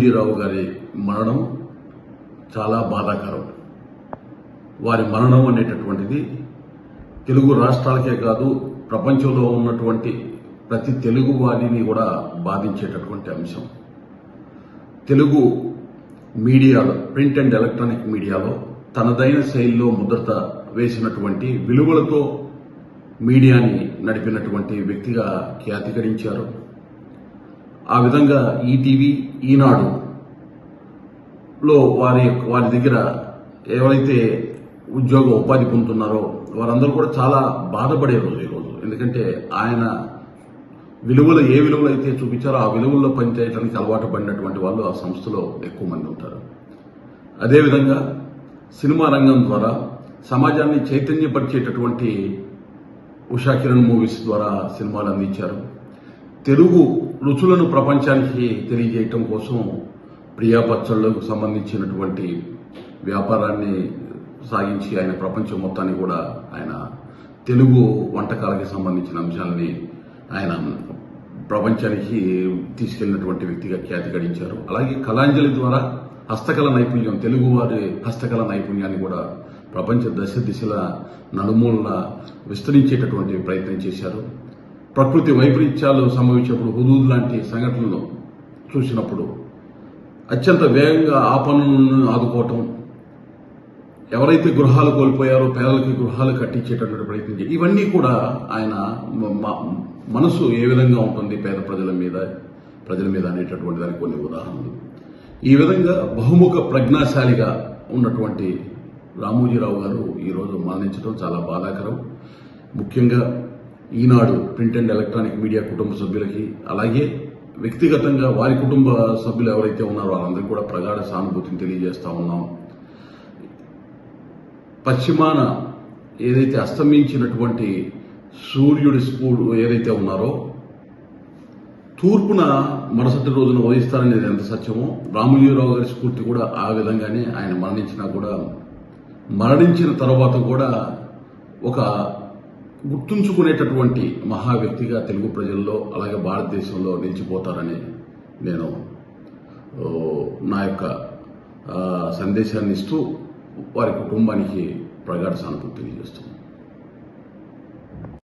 రామోజీరావు గారి మరణం చాలా బాధాకరం. వారి మరణం అనేటటువంటిది తెలుగు రాష్ట్రాలకే కాదు ప్రపంచంలో ఉన్నటువంటి ప్రతి తెలుగు వారిని కూడా బాధించేటటువంటి అంశం. తెలుగు మీడియాలో ప్రింట్ అండ్ ఎలక్ట్రానిక్ మీడియాలో తనదైన శైలిలో ముద్రత వేసినటువంటి విలువలతో మీడియాని నడిపినటువంటి వ్యక్తిగా ఖ్యాతికరించారు. ఆ విధంగా ఈటీవీ ఈనాడు లో వారి వారి దగ్గర ఎవరైతే ఉద్యోగ ఉపాధి పొందుతున్నారో వారందరూ కూడా చాలా బాధపడే రోజు ఈరోజు ఎందుకంటే ఆయన విలువలు ఏ విలువలు అయితే చూపించారో ఆ విలువల్లో పనిచేయడానికి అలవాటు పడినటువంటి వాళ్ళు ఆ సంస్థలో ఎక్కువ మంది ఉంటారు. అదేవిధంగా సినిమా రంగం ద్వారా సమాజాన్ని చైతన్యపరిచేటటువంటి ఉషా కిరణ్ మూవీస్ ద్వారా సినిమాలు అందించారు. తెలుగు రుచులను ప్రపంచానికి తెలియజేయటం కోసం ప్రియా పచ్చళ్ళకు సంబంధించినటువంటి వ్యాపారాన్ని సాగించి ఆయన ప్రపంచం మొత్తాన్ని కూడా ఆయన తెలుగు వంటకాలకి సంబంధించిన అంశాలని ఆయన ప్రపంచానికి తీసుకెళ్ళినటువంటి వ్యక్తిగా ఖ్యాతి గడించారు. అలాగే కళాంజలి ద్వారా హస్తకళ నైపుణ్యం తెలుగు వారి హస్తకళ నైపుణ్యాన్ని కూడా ప్రపంచ దశ దిశల నలుమూలన విస్తరించేటటువంటి ప్రయత్నం చేశారు. ప్రకృతి వైపరీత్యాలు సంభవించినప్పుడు హుదూద్ లాంటి సంఘటనలు చూసినప్పుడు అత్యంత వేగంగా ఆ పనులను ఆదుకోవటం ఎవరైతే గృహాలు కోల్పోయారో పేదలకి గృహాలు కట్టించేటటువంటి ప్రయత్నం చేయాలి ఇవన్నీ కూడా ఆయన మనసు ఏ విధంగా ఉంటుంది పేద ప్రజల మీద ప్రజల మీద అనేటటువంటి దానికి కొన్ని ఉదాహరణలు. ఈ విధంగా బహుముఖ ప్రజ్ఞాశాలిగా ఉన్నటువంటి రామోజీరావు గారు ఈరోజు మరణించడం చాలా బాధాకరం. ముఖ్యంగా Eenadu print and electronic media కుటుంబ సభ్యులకి అలాగే వ్యక్తిగతంగా వారి కుటుంబ సభ్యులు ఎవరైతే ఉన్నారో వాళ్ళందరికీ కూడా ప్రగాఢ సానుభూతిని తెలియజేస్తా ఉన్నాం. పశ్చిమాన ఏదైతే అస్తమించినటువంటి సూర్యుడి స్పూడు ఏదైతే ఉన్నారో తూర్పున మరుసటి రోజున ఉదయిస్తారనేది ఎంత సత్యమో రామజీవరావు గారి స్ఫూర్తి కూడా ఆ విధంగానే ఆయన మరణించినా కూడా మరణించిన తర్వాత కూడా ఒక గుర్తుంచుకునేటటువంటి మహా వ్యక్తిగా తెలుగు ప్రజల్లో అలాగే భారతదేశంలో నిలిచిపోతారని నేను నా యొక్క సందేశాన్ని ఇస్తూ వారి కుటుంబానికి ప్రగాఢ సానుభూతి తెలియజేస్తున్నాను.